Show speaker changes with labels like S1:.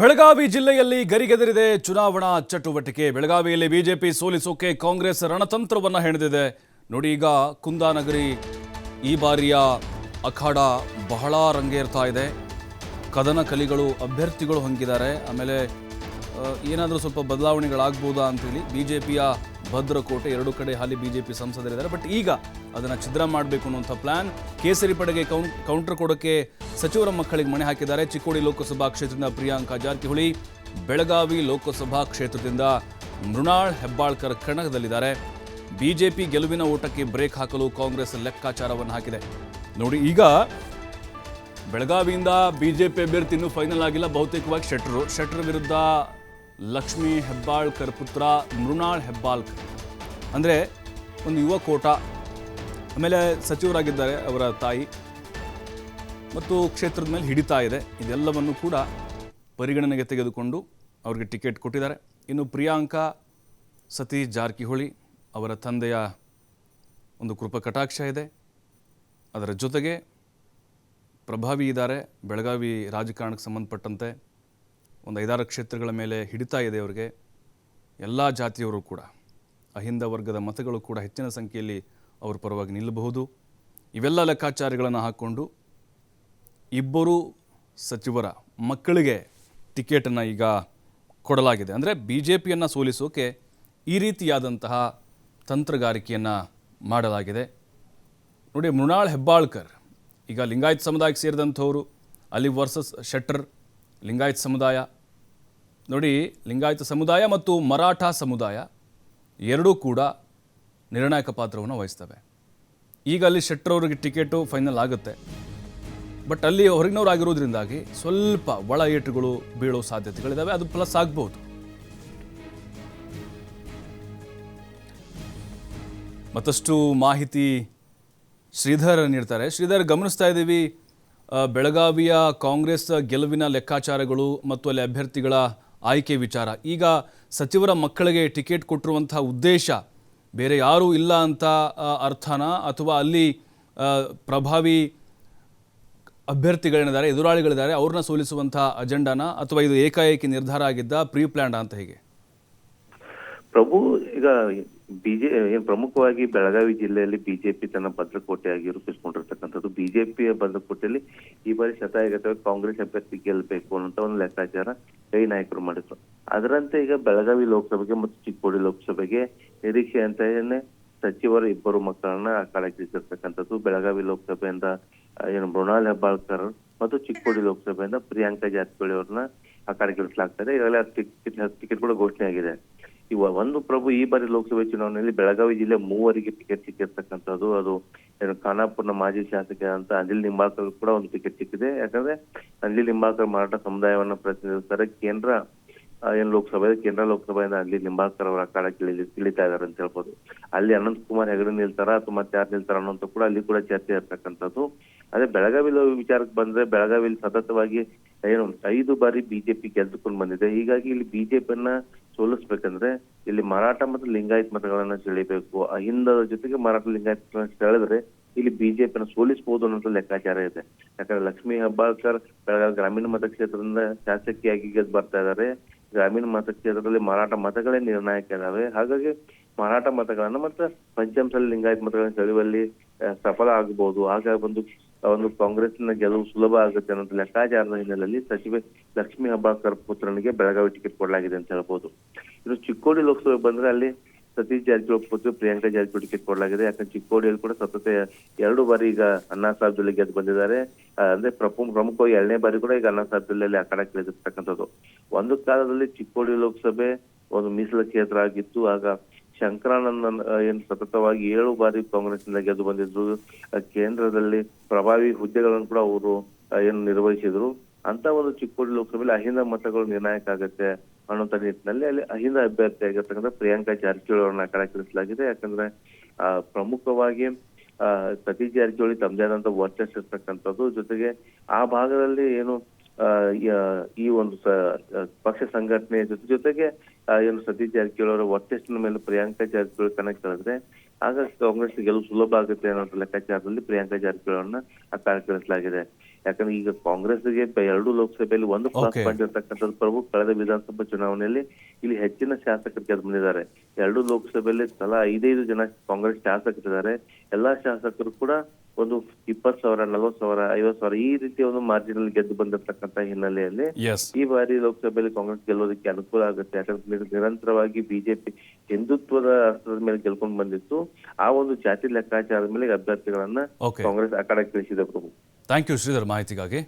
S1: ಬೆಳಗಾವಿ ಜಿಲ್ಲೆಯಲ್ಲಿ ಗರಿಗೆದರಿದೆ ಚುನಾವಣಾ ಚಟುವಟಿಕೆ. ಬೆಳಗಾವಿಯಲ್ಲಿ ಬಿಜೆಪಿ ಸೋಲಿಸೋಕೆ ಕಾಂಗ್ರೆಸ್ ರಣತಂತ್ರವನ್ನು ಹೆಣೆದಿದೆ. ನೋಡಿ ಈಗ ಕುಂದಾನಗರಿ ಈ ಬಾರಿಯ ಅಖಾಡ ಬಹಳ ರಂಗೇರ್ತಾ ಇದೆ. ಕದನ ಕಲಿಗಳು, ಅಭ್ಯರ್ಥಿಗಳು ಹೊಂಗಿದ್ದಾರೆ. ಆಮೇಲೆ ಏನಾದರೂ ಸ್ವಲ್ಪ ಬದಲಾವಣೆಗಳಾಗ್ಬೋದಾ ಅಂತೇಳಿ ಬಿಜೆಪಿಯ ಭದ್ರಕೋಟೆ ಎರಡು ಕಡೆ ಹಾಲಿ ಬಿಜೆಪಿ ಸಂಸದರಿದ್ದಾರೆ. ಬಟ್ ಈಗ ಅದನ್ನು ಛಿದ್ರ ಮಾಡಬೇಕು ಅನ್ನುವಂಥ ಪ್ಲಾನ್ ಕೇಸರಿ ಪಡೆಗೆ ಕೌಂಟರ್ ಕೊಡೋಕ್ಕೆ ಸಚಿವರ ಮಕ್ಕಳಿಗೆ ಮಣೆ ಹಾಕಿದ್ದಾರೆ. ಚಿಕ್ಕೋಡಿ ಲೋಕಸಭಾ ಕ್ಷೇತ್ರದಿಂದ ಪ್ರಿಯಾಂಕಾ ಜಾರಕಿಹೊಳಿ, ಬೆಳಗಾವಿ ಲೋಕಸಭಾ ಕ್ಷೇತ್ರದಿಂದ ಮೃಣಾಳ್ ಹೆಬ್ಬಾಳ್ಕರ್ ಕಣದಲ್ಲಿದ್ದಾರೆ. ಬಿಜೆಪಿ ಗೆಲುವಿನ ಓಟಕ್ಕೆ ಬ್ರೇಕ್ ಹಾಕಲು ಕಾಂಗ್ರೆಸ್ ಲೆಕ್ಕಾಚಾರವನ್ನು ಹಾಕಿದೆ. ನೋಡಿ, ಈಗ ಬೆಳಗಾವಿಯಿಂದ ಬಿಜೆಪಿ ಅಭ್ಯರ್ಥಿ ಇನ್ನೂ ಫೈನಲ್ ಆಗಿಲ್ಲ. ಬಹುತೇಕವಾಗಿ ಶೆಟ್ರು, ಶೆಟ್ರ್ ವಿರುದ್ಧ ಲಕ್ಷ್ಮೀ ಹೆಬ್ಬಾಳ್ಕರ್ ಪುತ್ರ ಮೃಣಾಳ್ ಹೆಬ್ಬಾಳ್ಕರ್. ಅಂದರೆ ಒಂದು ಯುವ ಕೋಟ, ಆಮೇಲೆ ಸಚಿವರಾಗಿದ್ದಾರೆ ಅವರ ತಾಯಿ. ಮತ್ತು ಕ್ಷೇತ್ರದ ಮೇಲೆ ಹಿಡಿತಾ ಇದೆ. ಇದೆಲ್ಲವನ್ನು ಕೂಡ ಪರಿಗಣನೆಗೆ ತೆಗೆದುಕೊಂಡು ಅವರಿಗೆ ಟಿಕೆಟ್ ಕೊಟ್ಟಿದ್ದಾರೆ. ಇನ್ನು ಪ್ರಿಯಾಂಕಾ, ಸತೀಶ್ ಜಾರಕಿಹೊಳಿ ಅವರ ತಂದೆಯ ಒಂದು ಕೃಪ ಕಟಾಕ್ಷ ಇದೆ. ಅದರ ಜೊತೆಗೆ ಪ್ರಭಾವಿ ಇದ್ದಾರೆ. ಬೆಳಗಾವಿ ರಾಜಕಾರಣಕ್ಕೆ ಸಂಬಂಧಪಟ್ಟಂತೆ ಒಂದು ಐದಾರು ಕ್ಷೇತ್ರಗಳ ಮೇಲೆ ಹಿಡಿತಾ ಇದೆ ಅವರಿಗೆ. ಎಲ್ಲ ಜಾತಿಯವರು ಕೂಡ, ಅಹಿಂದ ವರ್ಗದ ಮತಗಳು ಕೂಡ ಹೆಚ್ಚಿನ ಸಂಖ್ಯೆಯಲ್ಲಿ ಅವರ ಪರವಾಗಿ ನಿಲ್ಲಬಹುದು. ಇವೆಲ್ಲ ಲೆಕ್ಕಾಚಾರಗಳನ್ನು ಹಾಕ್ಕೊಂಡು ಇಬ್ಬರು ಸಚಿವರ ಮಕ್ಕಳಿಗೆ ಟಿಕೆಟನ್ನು ಈಗ ಕೊಡಲಾಗಿದೆ. ಅಂದರೆ ಬಿ ಜೆ ಪಿಯನ್ನು ಸೋಲಿಸೋಕೆ ಈ ರೀತಿಯಾದಂತಹ ತಂತ್ರಗಾರಿಕೆಯನ್ನು ಮಾಡಲಾಗಿದೆ. ನೋಡಿ, ಮೃಣಾಳ್ ಹೆಬ್ಬಾಳ್ಕರ್, ಈಗ ಲಿಂಗಾಯತ್ ಸಮುದಾಯಕ್ಕೆ ಸೇರಿದಂಥವರು ಅಲ್ಲಿ ವರ್ಸಸ್ ಶೆಟ್ಟರ್, ಲಿಂಗಾಯತ್ ಸಮುದಾಯ ನೋಡಿ, ಲಿಂಗಾಯತ ಸಮುದಾಯ ಮತ್ತು ಮರಾಠ ಸಮುದಾಯ ಎರಡೂ ಕೂಡ ನಿರ್ಣಾಯಕ ಪಾತ್ರವನ್ನು ವಹಿಸ್ತವೆ. ಈಗ ಅಲ್ಲಿ ಶೆಟ್ಟರ್ ಅವರಿಗೆ ಟಿಕೆಟು ಫೈನಲ್ ಆಗುತ್ತೆ. ಬಟ್ ಅಲ್ಲಿ ಹೊರಗಿನವರಾಗಿರೋದ್ರಿಂದಾಗಿ ಸ್ವಲ್ಪ ಒಳ ಏಟುಗಳು ಬೀಳೋ ಸಾಧ್ಯತೆಗಳಿದ್ದಾವೆ ಅದು ಪ್ಲಸ್ ಆಗ್ಬೋದು. ಮತ್ತಷ್ಟು ಮಾಹಿತಿ ಶ್ರೀಧರ್ ನೀಡ್ತಾರೆ. ಶ್ರೀಧರ್, ಗಮನಿಸ್ತಾ ಇದ್ದೀವಿ ಬೆಳಗಾವಿಯ ಕಾಂಗ್ರೆಸ್ ಗೆಲುವಿನ ಲೆಕ್ಕಾಚಾರಗಳು ಮತ್ತು ಅಲ್ಲಿ ಅಭ್ಯರ್ಥಿಗಳ ಆಯ್ಕೆ ವಿಚಾರ. ಈಗ ಸಚಿವರ ಮಕ್ಕಳಿಗೆ ಟಿಕೆಟ್ ಕೊಟ್ಟಿರುವಂತಹ ಉದ್ದೇಶ ಬೇರೆ ಯಾರೂ ಇಲ್ಲ ಅಂತ ಅರ್ಥನ ಅರ್ಥನಾ ಅಥವಾ ಅಲ್ಲಿ ಪ್ರಭಾವಿ ಅಭ್ಯರ್ಥಿಗಳೇನಿದ್ದಾರೆ ಎದುರಾಳಿಗಳಿದ್ದಾರೆ, ಅವ್ರನ್ನ ಸೋಲಿಸುವಂಥ ಅಜೆಂಡಾನ ಅಥವಾ ಇದು ಏಕಾಏಕಿ ನಿರ್ಧಾರ ಆಗಿದ್ದ ಪ್ರೀ ಪ್ಲ್ಯಾಂಡ್ ಅಂತ ಹೇಗೆ?
S2: ಪ್ರಭು, ಈಗ ಬಿಜೆ, ಏನ್ ಪ್ರಮುಖವಾಗಿ ಬೆಳಗಾವಿ ಜಿಲ್ಲೆಯಲ್ಲಿ ಬಿಜೆಪಿ ತನ್ನ ಭದ್ರಕೋಟೆಯಾಗಿ ರೂಪಿಸಿಕೊಂಡಿರ್ತಕ್ಕಂಥದ್ದು. ಬಿಜೆಪಿಯ ಭದ್ರಕೋಟೆಯಲ್ಲಿ ಈ ಬಾರಿ ಶತಾಯಗತವಾಗಿ ಕಾಂಗ್ರೆಸ್ ಅಭ್ಯರ್ಥಿ ಗೆಲ್ಲಬೇಕು ಅನ್ನೋ ಒಂದು ಲೆಕ್ಕಾಚಾರ. ಕೈ ನಾಯಕರು ಮಾಡಿದ್ರು. ಅದರಂತೆ ಈಗ ಬೆಳಗಾವಿ ಲೋಕಸಭೆಗೆ ಮತ್ತು ಚಿಕ್ಕೋಡಿ ಲೋಕಸಭೆಗೆ ನಿರೀಕ್ಷೆ ಹೇಳಿ ಸಚಿವರ ಇಬ್ಬರು ಮಕ್ಕಳನ್ನ ಕಳಕಿಸಿರ್ತಕ್ಕಂಥದ್ದು ಬೆಳಗಾವಿ ಲೋಕಸಭೆಯಿಂದ ಏನು ಮೃಣಾಲ್ ಹೆಬ್ಬಾಳ್ಕರ್ ಮತ್ತು ಚಿಕ್ಕೋಡಿ ಲೋಕಸಭೆಯಿಂದ ಪ್ರಿಯಾಂಕಾ ಜಾರಕಿಹೊಳಿ ಅವ್ರನ್ನ ಅಖಾಡಕ್ಕಿಳಿಸಲಾಗ್ತದೆ ಈಗಾಗಲೇ ಟಿಕೆಟ್ ಕೂಡ ಘೋಷಣೆ ಆಗಿದೆ. ಇವ ಒಂದು ಪ್ರಭು ಈ ಬಾರಿ ಲೋಕಸಭೆ ಚುನಾವಣೆಯಲ್ಲಿ ಬೆಳಗಾವಿ ಜಿಲ್ಲೆ ಮೂವರಿಗೆ ಟಿಕೆಟ್ ಸಿಕ್ಕಿರ್ತಕ್ಕಂಥದ್ದು. ಅದು ಖಾನಾಪುರ್ನ ಮಾಜಿ ಶಾಸಕ ಅಂತ ಅನಿಲ್ ನಿಂಬಾಳ್ಕರ್ ಕೂಡ ಒಂದು ಟಿಕೆಟ್ ಸಿಕ್ಕಿದೆ. ಯಾಕಂದ್ರೆ ಅನಿಲ್ ನಿಂಬಾಳ್ಕರ್ ಮರಾಠ ಸಮುದಾಯವನ್ನ ಪ್ರತಿನಿಧಿಸ್ತಾರೆ. ಕೇಂದ್ರ ಏನ್ ಲೋಕಸಭೆ, ಕೇಂದ್ರ ಲೋಕಸಭೆಯಿಂದ ಅಲ್ಲಿ ನಿಂಬಾಳ್ಕರ್ ಅವರ ಅಖಾಡಕ್ಕೆ ಇಳಿತಾ ಇದಾರೆ ಅಂತ ಹೇಳ್ಬೋದು. ಅಲ್ಲಿ ಅನಂತ್ ಕುಮಾರ್ ಹೆಗಡೆ ನಿಲ್ತಾರ ಅಥವಾ ಮತ್ತೆ ಯಾರು ನಿಲ್ತಾರ ಅನ್ನೋಂತ ಕೂಡ ಅಲ್ಲಿ ಕೂಡ ಚರ್ಚೆ ಇರ್ತಕ್ಕಂಥದ್ದು. ಅದೇ ಬೆಳಗಾವಿಲೋ ವಿಚಾರಕ್ಕೆ ಬಂದ್ರೆ ಬೆಳಗಾವಿಲಿ ಸತತವಾಗಿ ಏನು ಐದು ಬಾರಿ ಬಿಜೆಪಿ ಗೆದ್ದುಕೊಂಡು ಬಂದಿದೆ. ಹೀಗಾಗಿ ಇಲ್ಲಿ ಬಿಜೆಪಿಯನ್ನ ಸೋಲಿಸ್ಬೇಕಂದ್ರೆ ಇಲ್ಲಿ ಮರಾಠ ಮತ್ತು ಲಿಂಗಾಯತ್ ಮತಗಳನ್ನ ಸೆಳಿಬೇಕು. ಅಹಿಂದದ ಜೊತೆಗೆ ಮರಾಠ ಲಿಂಗಾಯತ್ ಸೆಳೆದ್ರೆ ಇಲ್ಲಿ ಬಿಜೆಪಿನ ಸೋಲಿಸಬಹುದು ಅನ್ನೋದು ಲೆಕ್ಕಾಚಾರ ಇದೆ. ಯಾಕಂದ್ರೆ ಲಕ್ಷ್ಮೀ ಹೆಬ್ಬಾಳ್ಕರ್ ಬೆಳಗಾವಿ ಗ್ರಾಮೀಣ ಮತಕ್ಷೇತ್ರದಿಂದ ಶಾಸಕಿಯಾಗಿ ಗೆದ್ದು ಬರ್ತಾ ಇದ್ದಾರೆ ಗ್ರಾಮೀಣ ಮತಕ್ಷೇತ್ರದಲ್ಲಿ ಮರಾಠ ಮತಗಳೇ ನಿರ್ಣಾಯಕ ಇದಾವೆ ಹಾಗಾಗಿ ಮರಾಠ ಮತಗಳನ್ನ ಮತ್ತೆ ಪಂಚಮಸಾಲಿ ಲಿಂಗಾಯತ್ ಮತಗಳನ್ನ ಸೆಳೆಯುವಲ್ಲಿ ಸಫಲ ಆಗಬಹುದು ಹಾಗಾಗಿ ಒಂದು ಒಂದು ಕಾಂಗ್ರೆಸ್ನ ಗೆಲುವು ಸುಲಭ ಆಗುತ್ತೆ ಅನ್ನೋದು ಲೆಕ್ಕಾಚಾರದ ಹಿನ್ನೆಲೆಯಲ್ಲಿ ಸಚಿವೆ ಲಕ್ಷ್ಮೀ ಹೆಬ್ಬಾಳ್ಕರ್ ಪುತ್ರನಿಗೆ ಬೆಳಗಾವಿ ಟಿಕೆಟ್ ಕೊಡಲಾಗಿದೆ ಅಂತ ಹೇಳ್ಬೋದು. ಇನ್ನು ಚಿಕ್ಕೋಡಿ ಲೋಕಸಭೆ ಬಂದ್ರೆ ಅಲ್ಲಿ ಸತೀಶ್ ಜಾರಕಿಹೊಳಿ ಪುತ್ರ ಪ್ರಿಯಾಂಕಾ ಜಾರಕಿಹೊಳಿ ಟಿಕೆಟ್ ಕೊಡಲಾಗಿದೆ. ಯಾಕಂದ್ರೆ ಚಿಕ್ಕೋಡಿಯಲ್ಲಿ ಕೂಡ ಸತತ ಎರಡು ಬಾರಿ ಈಗ ಅಣ್ಣಾ ಸಾಹೇಬ್ ಜೊಲ್ಲೆ ಗೆದ್ದು ಬಂದಿದ್ದಾರೆ. ಅಂದ್ರೆ ಪ್ರಮುಖ ಪ್ರಮುಖವಾಗಿ ಎರಡನೇ ಬಾರಿ ಕೂಡ ಈಗ ಅಣ್ಣಾ ಸಾಹೇಬ್ ಜೊಲ್ಲೆಯಲ್ಲಿ ಅಖಾಡಕ್ಕೆ ಇಳಿದಿರ್ತಕ್ಕಂಥದ್ದು. ಒಂದು ಕಾಲದಲ್ಲಿ ಚಿಕ್ಕೋಡಿ ಲೋಕಸಭೆ ಒಂದು ಮೀಸಲು ಕ್ಷೇತ್ರ ಆಗಿತ್ತು. ಆಗ ಶಂಕರಾನಂದ ಏನು ಸತತವಾಗಿ ಏಳು ಬಾರಿ ಕಾಂಗ್ರೆಸ್ನಿಂದ ಗೆದ್ದು ಬಂದಿದ್ರು ಕೇಂದ್ರದಲ್ಲಿ ಪ್ರಭಾವಿ ಹುದ್ದೆಗಳನ್ನು ಕೂಡ ಅವರು ಏನು ನಿರ್ವಹಿಸಿದ್ರು. ಅಂತ ಒಂದು ಚಿಕ್ಕೋಡಿ ಲೋಕಸಭೆಯಲ್ಲಿ ಅಹಿಂದ ಮತಗಳು ನಿರ್ಣಾಯಕ ಆಗತ್ತೆ ಅನ್ನುವಂತ ನಿಟ್ಟಿನಲ್ಲಿ ಅಲ್ಲಿ ಅಹಿಂದ ಅಭ್ಯರ್ಥಿ ಆಗಿರ್ತಕ್ಕಂಥ ಪ್ರಿಯಾಂಕಾ ಜಾರಕಿಹೊಳಿ ಅವರನ್ನ ಕಣಕ್ಕಿಳಿಸಲಾಗಿದೆ. ಯಾಕಂದ್ರೆ, ಆ, ಪ್ರಮುಖವಾಗಿ ಸತೀಶ್ ಜಾರಕಿಹೊಳಿ ತಮ್ಮದೇ ಆದಂತ ವರ್ಚಸ್ ಇರ್ತಕ್ಕಂಥದ್ದು. ಜೊತೆಗೆ ಆ ಭಾಗದಲ್ಲಿ ಏನು ಈ ಒಂದು ಪಕ್ಷ ಸಂಘಟನೆ ಜೊತೆ, ಜೊತೆಗೆ ಏನು ಸತೀಶ್ ಜಾರಕಿಹೊಳಿ ಅವರ ವರ್ಚಸ್ಸಿನ ಮೇಲೆ ಪ್ರಿಯಾಂಕಾ ಜಾರಕಿಹೊಳಿ ಕಣಕ್ಕೆ ಕಳೆದ್ರೆ ಆಗ ಕಾಂಗ್ರೆಸ್ ಗೆಲುವು ಸುಲಭ ಆಗುತ್ತೆ ಅನ್ನೋ ಲೆಕ್ಕಾಚಾರದಲ್ಲಿ ಪ್ರಿಯಾಂಕಾ ಜಾರಕಿಹೊಳಿ ಅವರನ್ನ ಕಣಕ್ಕಿಳಿಸಲಾಗಿದೆ ಯಾಕಂದ್ರೆ ಈಗ ಕಾಂಗ್ರೆಸ್ಗೆ ಎರಡು ಲೋಕಸಭೆಯಲ್ಲಿ ಒಂದು ಪ್ಲಸ್. ಪಾಯಿಂಟ್ ಇರತಕ್ಕಂಥದ್ದು ಪ್ರಭು ಕಳೆದ ವಿಧಾನಸಭಾ ಚುನಾವಣೆಯಲ್ಲಿ ಇಲ್ಲಿ ಹೆಚ್ಚಿನ ಶಾಸಕರು ಅದು ಬಂದಿದ್ದಾರೆ. ಎರಡು ಲೋಕಸಭೆಯಲ್ಲಿ ತಲಾ ಐದೈದು ಜನ ಕಾಂಗ್ರೆಸ್ ಶಾಸಕರಿದ್ದಾರೆ. ಎಲ್ಲಾ ಶಾಸಕರು ಕೂಡ ಒಂದು ಇಪ್ಪತ್ತು ಸಾವಿರ ನಲವತ್ತು ಸಾವಿರ ಐವತ್ತು ಸಾವಿರ ಈ ರೀತಿಯ ಒಂದು ಮಾರ್ಜಿನ್ ಅಲ್ಲಿ ಗೆದ್ದು ಬಂದಿರತಕ್ಕಂತ ಹಿನ್ನೆಲೆಯಲ್ಲಿ ಈ ಬಾರಿ ಲೋಕಸಭೆಯಲ್ಲಿ ಕಾಂಗ್ರೆಸ್ ಗೆಲ್ಲೋದಕ್ಕೆ ಅನುಕೂಲ ಆಗುತ್ತೆ. ಯಾಕಂದ್ರೆ ನಿರಂತರವಾಗಿ ಬಿಜೆಪಿ ಹಿಂದುತ್ವದ ಅಸ್ತ್ರದ ಮೇಲೆ ಗೆಲ್ಕೊಂಡು ಬಂದಿತ್ತು. ಆ ಒಂದು ಜಾತಿ ಲೆಕ್ಕಾಚಾರದ ಮೇಲೆ ಅಭ್ಯರ್ಥಿಗಳನ್ನ ಕಾಂಗ್ರೆಸ್ ಅಖಾಡಕ್ಕೆ ಇಳಿಸಿದೆ ಪ್ರಭು.
S1: ಥ್ಯಾಂಕ್ ಯು ಶ್ರೀಧರ್ ಮಾಹಿತಿಗಾಗಿ